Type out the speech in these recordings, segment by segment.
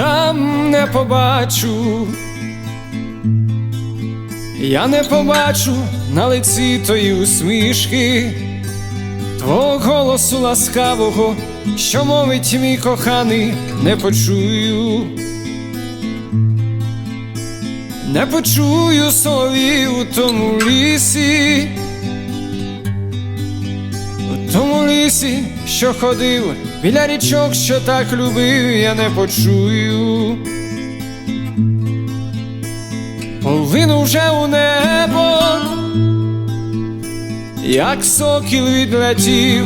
там не побачу, я не побачу на лиці тої усмішки, твого голосу ласкавого, що мовить мій коханий, не почую. Не почую соловів у тому лісі, у тому лісі, що ходив, біля річок, що так любив, я не почую. Полину вже у небо, як сокіл відлетів,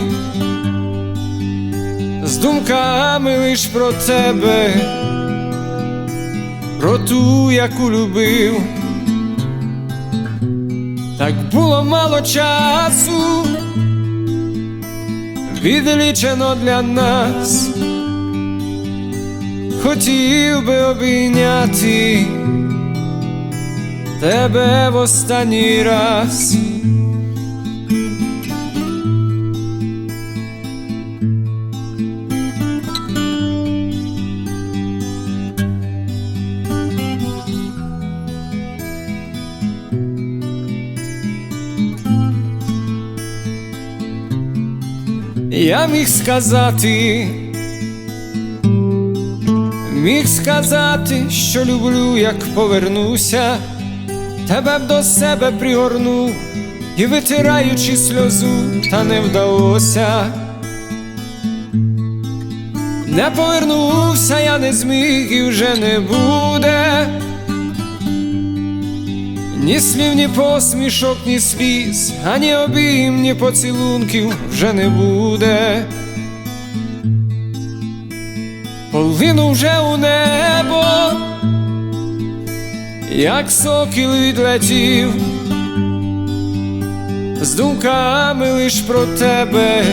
з думками лиш про тебе про ту, яку любив, так було мало часу, відлічено для нас, хотів би обійняти тебе в останній раз. Я міг сказати, міг сказати, що люблю, як повернуся, тебе б до себе пригорнув і витираючи сльозу, та не вдалося. Не повернувся, я не зміг і вже не буде. Ні слів, ні посмішок, ні сліз, ані обійм, ні поцілунків вже не буде. Полину вже у небо, як сокіл відлетів, з думками лиш про тебе,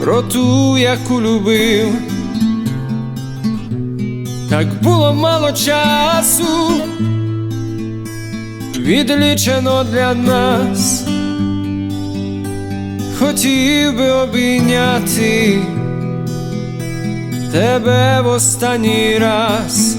про ту, яку любив. Так було мало часу відлічено для нас, хотів би обійняти тебе в останній раз.